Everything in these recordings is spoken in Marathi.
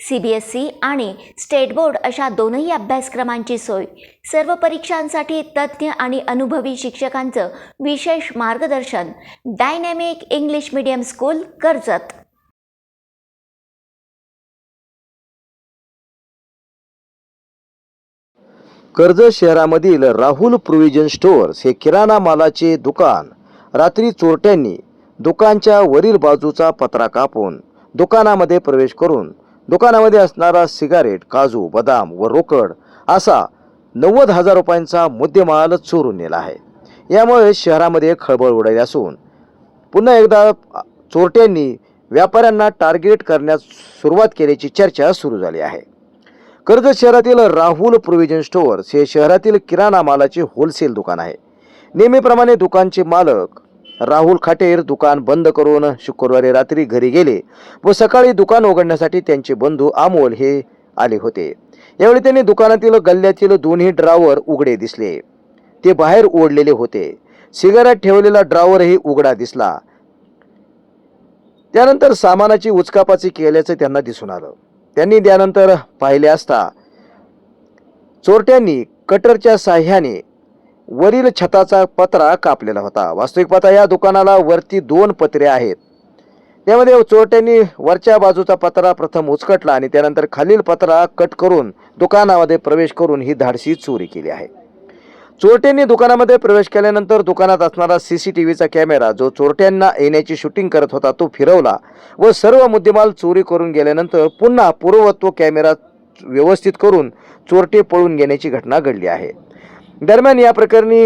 सी बी एस सी आणि स्टेट बोर्ड अशा दोनही अभ्यासक्रमांची सोय. सर्व परीक्षांसाठी तज्ज्ञ आणि अनुभवी शिक्षकांचं विशेष मार्गदर्शन. Dynamic English medium school Karjat. Karjat शहरामधील राहुल प्रोव्हिजन स्टोअर्स हे किराणा मालाचे दुकान. रात्री चोरट्यांनी दुकानच्या वरील बाजूचा पत्रा कापून दुकानामध्ये प्रवेश करून दुकानामध्ये असणारा सिगारेट काजू बदाम व रोकड असा नव्वद हजार रुपयांचा मुद्देमाल चोरून नेला आहे. यामुळे शहरामध्ये खळबळ उडाली असून पुन्हा एकदा चोरट्यांनी व्यापाऱ्यांना टार्गेट करण्यास सुरुवात केल्याची चर्चा सुरू झाली आहे. कर्जत शहरातील राहुल प्रोव्हिजन स्टोअर्स हे शहरातील किराणा मालाचे होलसेल दुकान आहे. नेहमीप्रमाणे दुकानचे मालक राहुल खाटेर दुकान बंद करून शुक्रवारी रात्री घरी गेले व सकाळी दुकान उघडण्यासाठी त्यांचे बंधू अमोल हे आले होते. यावेळी त्यांनी दुकानातील गल्ल्यातील दोन्ही ड्रावर उघडे दिसले. ते बाहेर ओढलेले होते. सिगारेट ठेवलेला ड्रावरही उघडा दिसला. त्यानंतर सामानाची उचकापाची केल्याचं त्यांना दिसून आलं. त्यांनी त्यानंतर पाहिले असता चोरट्यांनी कटरच्या साह्याने वरील छताचा पत्रा कापलेला होता. वास्तविक पाहता या दुकानाला वरती दोन पत्रे आहेत. त्यामध्ये चोरट्यांनी वरच्या बाजूचा पत्रा प्रथम उचकटला आणि त्यानंतर खालील पत्रा कट करून दुकानामध्ये प्रवेश करून ही धाडसी चोरी केली आहे. चोरट्यांनी दुकानामध्ये प्रवेश केल्यानंतर दुकानात असणारा सी सी टी व्हीचा कॅमेरा जो चोरट्यांना येण्याची शूटिंग करत होता तो फिरवला व सर्व मुद्देमाल चोरी करून गेल्यानंतर पुन्हा पूर्वत्व कॅमेरा व्यवस्थित करून चोरटे पळून घेण्याची घटना घडली आहे. दरम्यान या प्रकरणी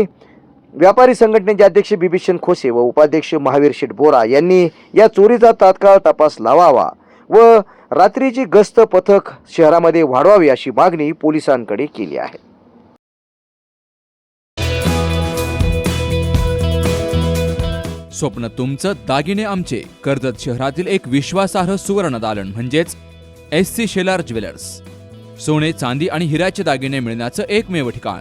व्यापारी संघटनेचे अध्यक्ष बिभीषण खोसे व उपाध्यक्ष महावीर शेठ बोरा यांनी या चोरीचा तात्काळ तपास लावावा व रात्रीची गस्त पथक शहरामध्ये वाढवावी अशी मागणी पोलिसांकडे केली आहे. स्वप्न तुमचं दागिने आमचे कर्जत शहरातील एक विश्वासार्ह सुवर्ण दालन म्हणजेच एस सी शेलार ज्वेलर्स. सोने चांदी आणि हिऱ्याचे दागिने मिळण्याचं एकमेव ठिकाण.